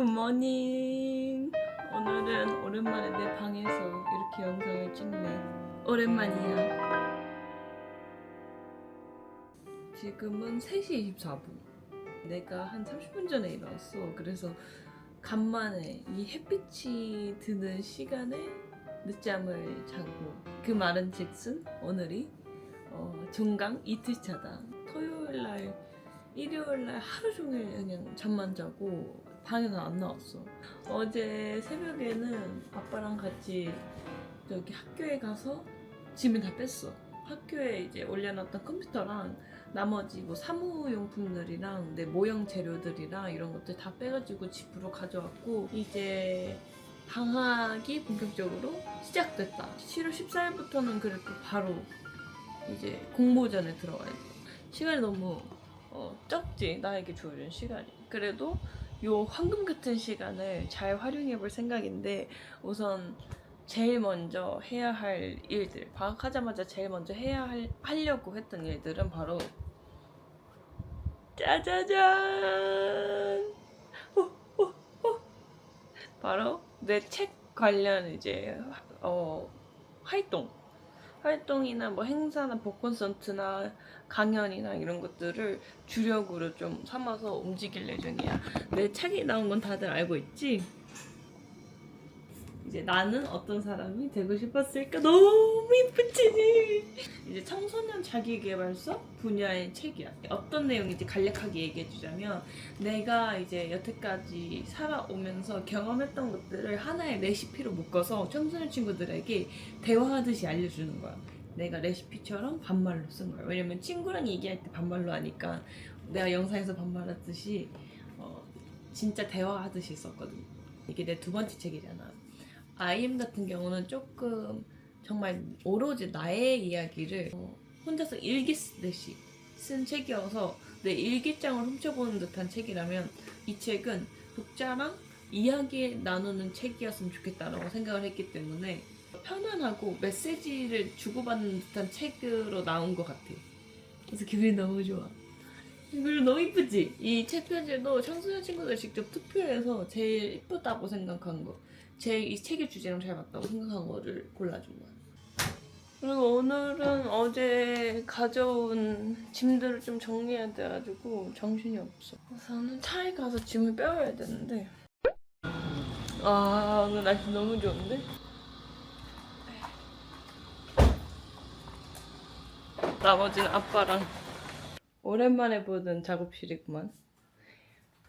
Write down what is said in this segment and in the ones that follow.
굿모닝. 오늘은 오랜만에 내 방에서 이렇게 영상을 찍네. 오랜만이야. 지금은 3시 24분. 내가 한 30분 전에 일어났어. 그래서 간만에 이 햇빛이 드는 시간에 늦잠을 자고 그 말은 즉슨 오늘이 어, 종강 이틀차다. 토요일 날, 일요일 날 하루 종일 그냥 잠만 자고 방에서 안 나왔어. 어제 새벽에는 아빠랑 같이 저기 학교에 가서 짐을 다 뺐어. 학교에 이제 올려놨던 컴퓨터랑 나머지 뭐 사무용품들이랑 내 모형 재료들이랑 이런 것들 다 빼가지고 집으로 가져왔고 이제 방학이 본격적으로 시작됐다. 7월 14일부터는 그래도 바로 이제 공모전에 들어가야 돼. 시간이 너무 어, 적지 나에게 주어진 시간이. 그래도 요 황금 같은 시간을 잘 활용해 볼 생각인데 우선 제일 먼저 해야 할 일들 방학하자마자 제일 먼저 해야 할, 하려고 했던 일들은 바로 짜자잔 호, 호, 호. 바로 내 책 관련 이제 어, 활동 활동이나 뭐 행사나 복콘서트나 강연이나 이런 것들을 주력으로 좀 삼아서 움직일 예정이야. 내 책이 나온 건 다들 알고 있지? 이제 나는 어떤 사람이 되고 싶었을까? 너무 이쁘지? 이제 청소년 자기개발서 분야의 책이야. 어떤 내용인지 간략하게 얘기해주자면 내가 이제 여태까지 살아오면서 경험했던 것들을 하나의 레시피로 묶어서 청소년 친구들에게 대화하듯이 알려주는 거야. 내가 레시피처럼 반말로 쓴 거야. 왜냐면 친구랑 얘기할 때 반말로 하니까 내가 영상에서 반말하듯이 어, 진짜 대화하듯이 썼거든. 이게 내 두 번째 책이잖아 아이엠 같은 경우는 조금 정말 오로지 나의 이야기를 어, 혼자서 일기 쓰듯이 쓴 책이어서 내 일기장을 훔쳐보는 듯한 책이라면 이 책은 독자랑 이야기 나누는 책이었으면 좋겠다라고 생각을 했기 때문에 편안하고 메시지를 주고받는 듯한 책으로 나온 것 같아. 그래서 기분이 너무 좋아. 그리고 너무 이쁘지? 이책 표지도 청소년 친구들 직접 투표해서 제일 이쁘다고 생각한 거. 제 이 책의 주제랑 잘 맞다고 생각한 거를 골라준 거야. 그리고 오늘은 어제 가져온 짐들을 좀 정리해야 돼가지고 정신이 없어. 우선은 차에 가서 짐을 빼와야 되는데. 아, 오늘 날씨 너무 좋은데? 나머지는 아빠랑 오랜만에 보던 작업실이구만.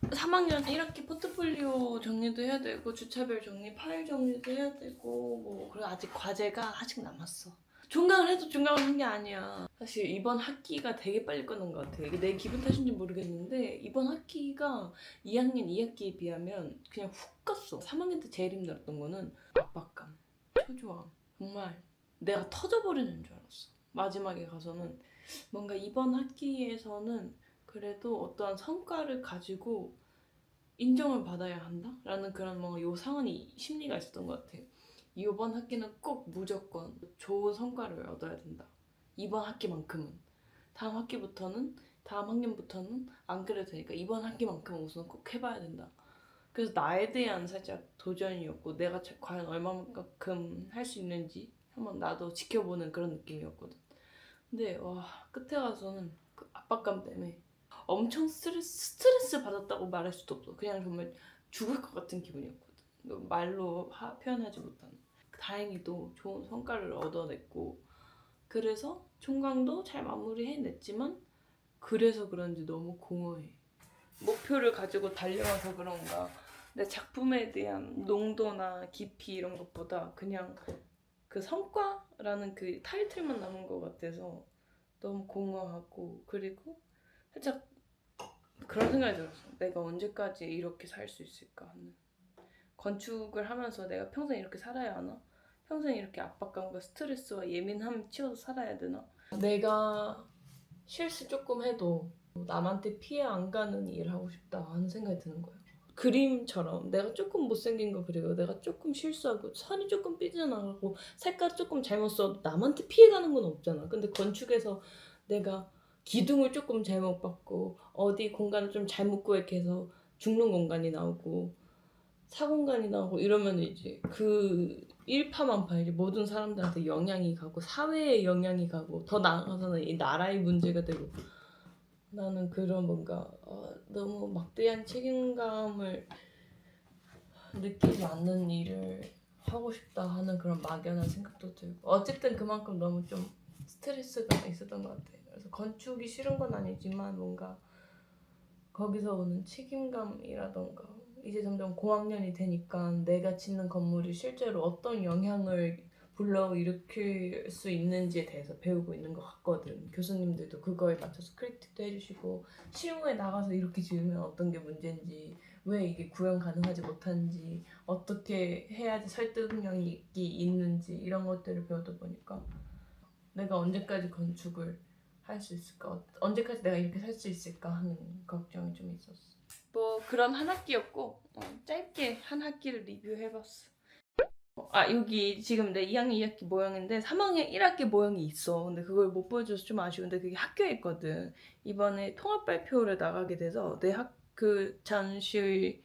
3학년 1학기 포트폴리오 정리도 해야 되고 주차별 정리, 파일 정리도 해야 되고 뭐 그리고 아직 과제가 아직 남았어. 중강을 해도 중강을 한 게 아니야. 사실 이번 학기가 되게 빨리 끝난 것 같아. 이게 내 기분 탓인지 모르겠는데 이번 학기가 2학년 2학기에 비하면 그냥 훅 갔어. 3학년 때 제일 힘들었던 거는 압박감, 초조함. 정말 내가 터져버리는 줄 알았어. 마지막에 가서는 뭔가 이번 학기에서는 그래도 어떠한 성과를 가지고 인정을 받아야 한다라는 그런 뭔가 요상한 심리가 있었던 것 같아요. 이번 학기는 꼭 무조건 좋은 성과를 얻어야 된다. 이번 학기만큼은 다음 학기부터는 다음 학년부터는 안 그래도 되니까 이번 학기만큼은 우선 꼭 해봐야 된다. 그래서 나에 대한 살짝 도전이었고 내가 자- 과연 얼마만큼 할 수 있는지 한번 나도 지켜보는 그런 느낌이었거든. 근데 와 끝에 가서는 그 압박감 때문에 엄청 스트레스, 스트레스 받았다고 말할 수도 없어. 그냥 정말 죽을 것 같은 기분이었거든. 말로 하- 표현하지 못하는. 다행히도 좋은 성과를 얻어냈고 그래서 총광도 잘 마무리해냈지만 그래서 그런지 너무 공허해. 목표를 가지고 달려와서 그런가 내 작품에 대한 농도나 깊이 이런 것보다 그냥 그 성과라는 그 타이틀만 남은 것 같아서 너무 공허하고 그리고 살짝 그런 생각이 들었어. 내가 언제까지 이렇게 살 수 있을까 하는. 건축을 하면서 내가 평생 이렇게 살아야 하나? 평생 이렇게 압박감과 스트레스와 예민함 치워서 살아야 되나? 내가 실수 조금 해도 남한테 피해 안 가는 일을 하고 싶다 하는 생각이 드는 거야. 그림처럼 내가 조금 못생긴 거 그리고 내가 조금 실수하고 살이 조금 삐져나가고 색깔 조금 잘못 써도 남한테 피해 가는 건 없잖아. 근데 건축에서 내가 기둥을 조금 잘못 받고 어디 공간을 좀 잘못 구획 해서 죽는 공간이 나오고 사공간이 나오고 이러면 이제 그 일파만파 이제 모든 사람들한테 영향이 가고 사회에 영향이 가고 더 나아가서는 이 나라의 문제가 되고 나는 그런 뭔가 어, 너무 막대한 책임감을 느끼지 않는 일을 하고 싶다 하는 그런 막연한 생각도 들고 어쨌든 그만큼 너무 좀 스트레스가 있었던 것 같아요. 그래서 건축이 싫은 건 아니지만 뭔가 거기서 오는 책임감이라던가 이제 점점 고학년이 되니까 내가 짓는 건물이 실제로 어떤 영향을 불러일으킬 수 있는지에 대해서 배우고 있는 것 같거든. 교수님들도 그거에 맞춰서 크리틱도 해주시고 실무에 나가서 이렇게 지으면 어떤 게 문제인지 왜 이게 구현 가능하지 못한지 어떻게 해야지 설득력이 있는지 이런 것들을 배우다 보니까 내가 언제까지 건축을 할 수 있을까? 어- 언제까지 내가 이렇게 살 수 있을까 하는 걱정이 좀 있었어. 뭐 그런 한 학기였고 어, 짧게 한 학기를 리뷰해봤어 어, 아 여기 지금 내 2학년 2학기 모형인데 3학년 1학기 모형이 있어 근데 그걸 못 보여줘서 좀 아쉬운데 그게 학교에 있거든 이번에 통합 발표를 나가게 돼서 내 학 그 전시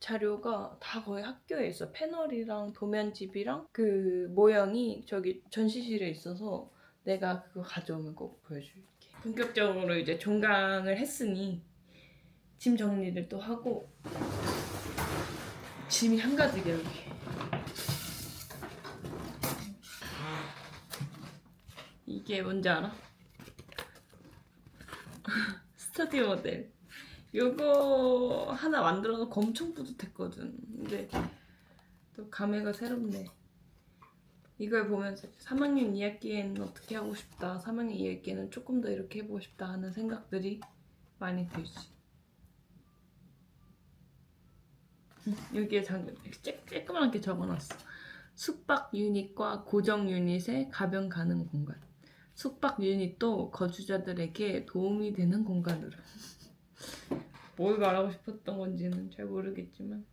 자료가 다 거의 학교에 있어. 패널이랑 도면집이랑 그 모형이 저기 전시실에 있어서 내가 그거 가져오면 꼭 보여줄게. 본격적으로 이제 종강을 했으니 짐 정리를 또 하고 짐이 한가득이야 여기. 이게 뭔지 알아? 스터디 모델. 요거 하나 만들어 놓고 엄청 뿌듯했거든. 근데 또 감회가 새롭네. 이걸 보면서 3학년 2학기에는 어떻게 하고 싶다. 3학년 2학기에는 조금 더 이렇게 해보고 싶다 하는 생각들이 많이 들지. 여기에 장, 쬐, 쬐끄맣게 적어놨어. 숙박 유닛과 고정 유닛의 가변 가능 공간. 숙박 유닛도 거주자들에게 도움이 되는 공간으로. 뭘 말하고 싶었던 건지는 잘 모르겠지만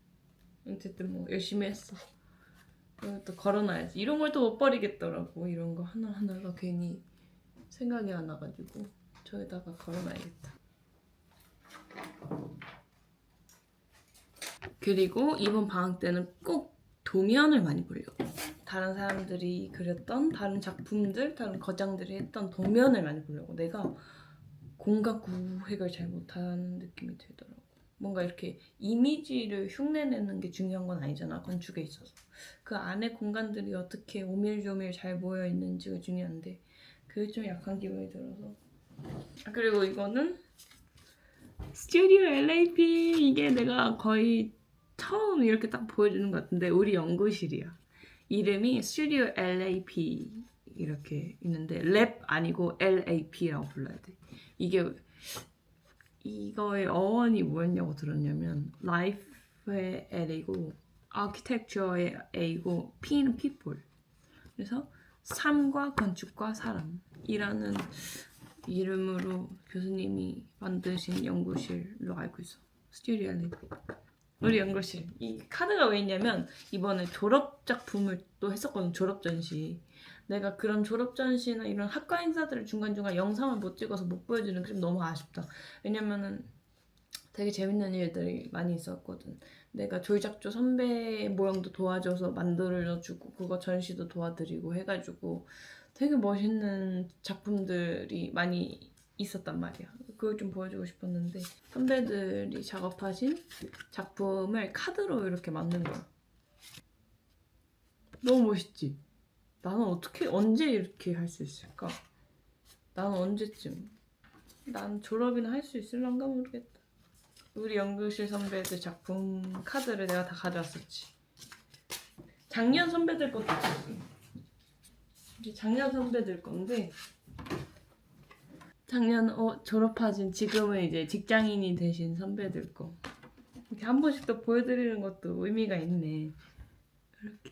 어쨌든 뭐 열심히 했어. 이것도 걸어놔야지. 이런 걸 또 못 버리겠더라고. 이런 거 하나 하나가 괜히 생각이 안 나가지고 저기다가 걸어놔야겠다. 그리고 이번 방학 때는 꼭 도면을 많이 보려고. 다른 사람들이 그렸던 다른 작품들, 다른 거장들이 했던 도면을 많이 보려고. 내가 공간 구획을 잘 못하는 느낌이 들더라고. 뭔가 이렇게 이미지를 흉내내는 게 중요한 건 아니잖아 건축에 있어서 그 안에 공간들이 어떻게 오밀조밀 잘 모여 있는지가 중요한데 그게 좀 약한 기분이 들어서 아, 그리고 이거는 스튜디오 LAP 이게 내가 거의 처음 이렇게 딱 보여주는 것 같은데 우리 연구실이야 이름이 스튜디오 LAP 이렇게 있는데 랩 아니고 LAP라고 불러야 돼. 이게 이거의 어원이 뭐였냐고 들었냐면 life의 L이고 architecture의 A고 P는 people. 그래서 삶과 건축과 사람이라는 이름으로 교수님이 만드신 연구실로 알고 있어. 스튜디오 LA 우리 연구실 이 카드가 왜 있냐면 이번에 졸업 작품을 또 했었거든 졸업 전시 내가 그런 졸업 전시나 이런 학과 행사들을 중간중간 영상을 못 찍어서 못 보여주는 게 좀 너무 아쉽다. 왜냐면은 되게 재밌는 일들이 많이 있었거든. 내가 조이작조 선배 모형도 도와줘서 만들어주고 그거 전시도 도와드리고 해가지고 되게 멋있는 작품들이 많이 있었단 말이야. 그걸 좀 보여주고 싶었는데 선배들이 작업하신 작품을 카드로 이렇게 만든 거야. 너무 멋있지? 나는 어떻게 언제 이렇게 할 수 있을까? 나는 언제쯤? 난 졸업이나 할 수 있을런가 모르겠다. 우리 연구실 선배들 작품 카드를 내가 다 가져왔었지. 작년 선배들 것도 있었어. 작년 선배들 건데 작년 어, 졸업하신 지금은 이제 직장인이 되신 선배들 거 이렇게 한 번씩 또 보여드리는 것도 의미가 있네. 이렇게.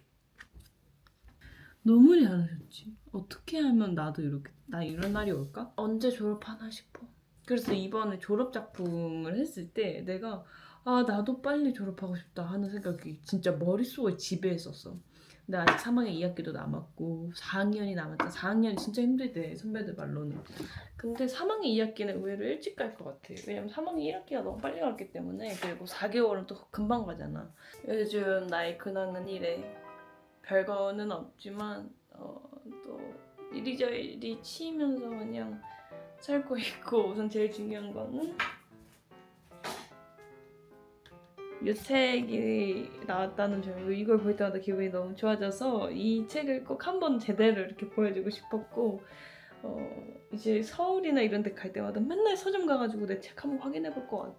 너무 잘하셨지. 어떻게 하면 나도 이렇게 나 이런 날이 올까? 언제 졸업하나 싶어. 그래서 이번에 졸업 작품을 했을 때 내가 아 나도 빨리 졸업하고 싶다 하는 생각이 진짜 머릿속에 지배했었어. 근데 아직 3학년 2학기도 남았고 4학년이 남았다. 4학년이 진짜 힘들대 선배들 말로는. 근데 3학년 2학기는 의외로 일찍 갈 것 같아. 왜냐면 3학년 1학기가 너무 빨리 갔기 때문에 그리고 4개월은 또 금방 가잖아. 요즘 나의 근황은 이래. 별거는 없지만 어, 또 이리저리 치이면서 그냥 살고 있고 우선 제일 중요한 거는 이 책이 나왔다는 점 이걸 볼 때마다 기분이 너무 좋아져서 이 책을 꼭 한번 제대로 이렇게 보여주고 싶었고 어, 이제 서울이나 이런 데 갈 때마다 맨날 서점 가가지고 내 책 한번 확인해 볼 것 같아.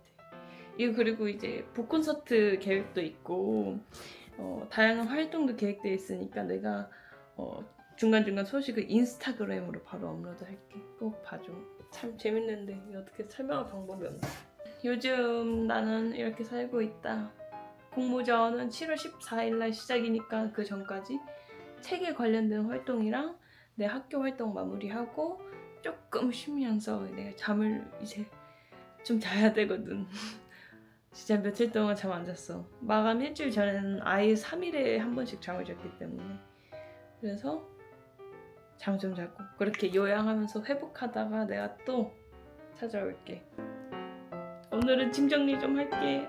이거 그리고 이제 북콘서트 계획도 있고 어, 다양한 활동도 계획되어 있으니까 내가 어, 중간중간 소식을 인스타그램으로 바로 업로드할게. 꼭 봐줘. 참 재밌는데 어떻게 설명할 방법이 없네. 요즘 나는 이렇게 살고 있다. 공모전은 7월 14일 날 시작이니까 그 전까지 책에 관련된 활동이랑 내 학교 활동 마무리하고 조금 쉬면서 내가 잠을 이제 좀 자야 되거든. 진짜 며칠 동안 잠 안 잤어. 마감 일주일 전에는 아예 3일에 한 번씩 잠을 잤기 때문에. 그래서 잠 좀 자고 그렇게 요양하면서 회복하다가 내가 또 찾아올게. 오늘은 짐 정리 좀 할게.